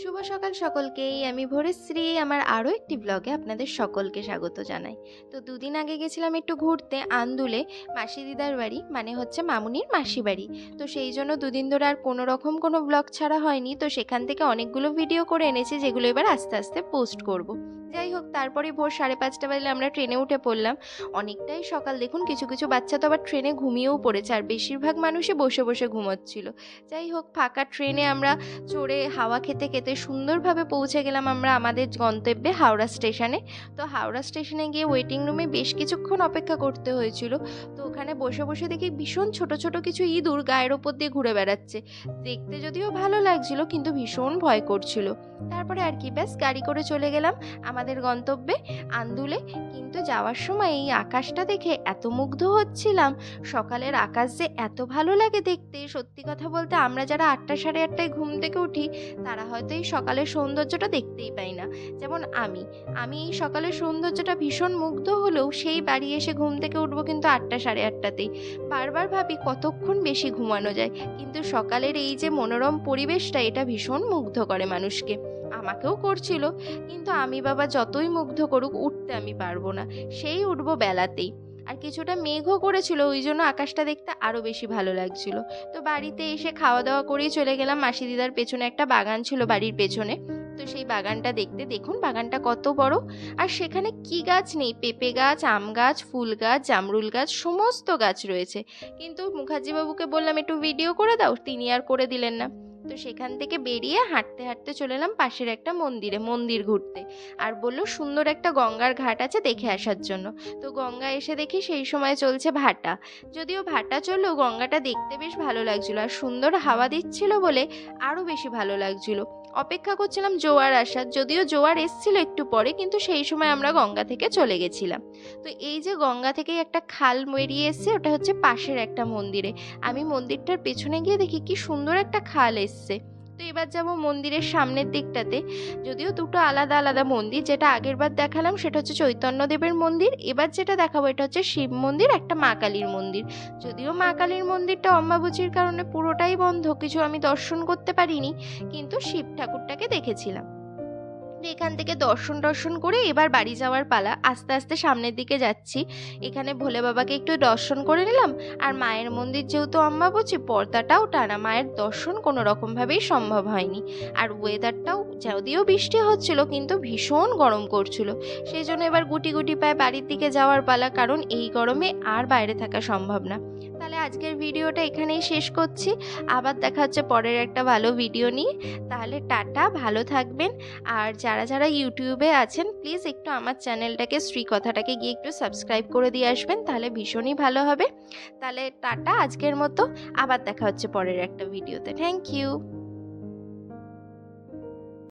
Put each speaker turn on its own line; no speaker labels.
শুভ সকাল সকলকেই। আমি ভোরেশ্রী, আমার আরও একটি ব্লগে আপনাদের সকলকে স্বাগত জানাই। তো দুদিন আগে গেছিলাম একটু ঘুরতে, আন্দুলে, মাসি দিদার বাড়ি মানে হচ্ছে মামুনির মাসি বাড়ি। তো সেই জন্য দুদিন ধরে আর কোনো রকম কোনো ব্লগ ছাড়া হয়নি। তো সেখান থেকে অনেকগুলো ভিডিও করে এনেছি, যেগুলো এবার আস্তে আস্তে পোস্ট করব। যাই হোক, তারপরে ভোর সাড়ে পাঁচটা বাজলে আমরা ট্রেনে উঠে পড়লাম। অনেকটাই সকাল, দেখুন কিছু কিছু বাচ্চা তো আবার ট্রেনে ঘুমিয়েও পড়েছে, আর বেশিরভাগ মানুষই বসে বসে ঘুমোচ্ছিল। যাই হোক, ফাঁকা ট্রেনে আমরা চড়ে হাওয়া খেতে খেতে সুন্দরভাবে পৌঁছে গেলাম আমরা আমাদের গন্তব্যে হাওড়া স্টেশনে। তো হাওড়া স্টেশনে গিয়ে ওয়েটিং রুমে বেশ কিছুক্ষণ অপেক্ষা করতে হয়েছিল। তো ওখানে বসে বসে দেখি ভীষণ ছোট ছোট কিছু ইঁদুর গায়ের ওপর দিয়ে ঘুরে বেড়াচ্ছে। দেখতে যদিও ভালো লাগছিল, কিন্তু ভীষণ ভয় করছিল। তারপরে আর কি, ব্যাস গাড়ি করে চলে গেলাম আমাদের গন্তব্যে আন্দুলে। কিন্তু যাওয়ার সময় এই আকাশটা দেখে এত মুগ্ধ হচ্ছিলাম। সকালের আকাশ যে এত ভালো লাগে দেখতে। সত্যি কথা বলতে আমরা যারা আটটা সাড়ে আটটায় ঘুম থেকে উঠি, তারা হয়তো এই সকালের সৌন্দর্যটা দেখতেই পাই না। যেমন আমি আমি এই সকালের সৌন্দর্যটা ভীষণ মুগ্ধ হলেও সেই বাড়ি এসে ঘুম থেকে উঠবো কিন্তু আটটা সাড়ে আটটাতেই। বারবার ভাবি কতক্ষণ বেশি ঘুমানো যায়, কিন্তু সকালের এই যে মনোরম পরিবেশটা এটা ভীষণ মুগ্ধ করে মানুষকে। আমাকেও করছিল, কিন্তু আমি বাবা যতই মুগ্ধ করুক উঠতে আমি পারব না, সেই উঠবো বেলাতেই। আর কিছুটা মেঘও করেছিল, ওই জন্য আকাশটা দেখতে আরও বেশি ভালো লাগছিল। তো বাড়িতে এসে খাওয়া দাওয়া করেই চলে গেলাম। মাসি দিদার পেছনে একটা বাগান ছিল বাড়ির পেছনে। তো সেই বাগানটা দেখতে দেখুন, বাগানটা কত বড়। আর সেখানে কি গাছ নেই? পেঁপে গাছ, আম গাছ, ফুল গাছ, জামরুল গাছ, সমস্ত গাছ রয়েছে। কিন্তু মুখার্জিবাবুকে বললাম, একটু ভিডিও করে দাও। তিনি আর করে দিলেন না। তো সেখান থেকে বেরিয়ে হাঁটতে হাঁটতে চলে এলাম পাশের একটা মন্দিরে, মন্দির ঘুরতে। আর বলল, সুন্দর একটা গঙ্গার ঘাট আছে দেখে আসার জন্য। তো গঙ্গা এসে দেখি সেই সময় চলছে ভাটা। যদিও ভাটা চললেও গঙ্গাটা দেখতে বেশ ভালো লাগছিল। আর সুন্দর হাওয়া দিচ্ছিল বলে আরও বেশি ভালো লাগছিল। অপেক্ষা করছিলাম জোয়ার আসার। যদিও জোয়ার এসছিল একটু পরে, কিন্তু সেই সময় আমরা গঙ্গা থেকে চলে গেছিলাম। তো এই যে গঙ্গা থেকে একটা খাল বেরিয়ে এসছে, ওটা হচ্ছে পাশের একটা মন্দিরে। আমি মন্দিরটার পেছনে গিয়ে দেখি কি সুন্দর একটা খাল এসছে। তো এবার যাব মন্দিরের সামনের দিকটাতে। যদিও দুটো আলাদা আলাদা মন্দির, যেটা আগের বার দেখালাম সেটা হচ্ছে চৈতন্যদেবের মন্দির। এবার যেটা দেখাবো এটা হচ্ছে শিব মন্দির, একটা মা কালীর মন্দির। যদিও মা কালীর মন্দিরটা অম্বাবুচির কারণে পুরোটাই বন্ধ, কিছু আমি দর্শন করতে পারিনি, কিন্তু শিব ঠাকুরটাকে দেখেছিলাম। এখান থেকে দর্শন দর্শন করে এবার বাড়ি যাওয়ার পালা। আস্তে আস্তে সামনের দিকে যাচ্ছি। এখানে ভোলে বাবাকে একটু দর্শন করে নিলাম। আর মায়ের মন্দির যেহেতু অম্বাবচি, পর্দাটাও টানা মায়ের দর্শন কোনো রকমভাবেই সম্ভব হয়নি। আর ওয়েদারটাও যদিও বৃষ্টি হচ্ছিল, কিন্তু ভীষণ গরম করছিল। সেই জন্য এবার গুটি গুটি পায়ে বাড়ির দিকে যাওয়ার পালা, কারণ এই গরমে আর বাইরে থাকা সম্ভব না। তাহলে আজকের ভিডিওটা এখানেই শেষ করছি। আবার দেখা হচ্ছে পরের একটা ভালো ভিডিও নিয়ে। তাহলে টাটা, ভালো থাকবেন। আর যারা যারা ইউটিউবে আছেন, প্লিজ একটু আমার চ্যানেলটাকে, শ্রী কথাটাকে গিয়ে একটু সাবস্ক্রাইব করে দিয়ে আসবেন, তাহলে ভীষণই ভালো হবে। তাহলে টাটা আজকের মতো। আবার দেখা হচ্ছে পরের একটা ভিডিওতে। Thank you.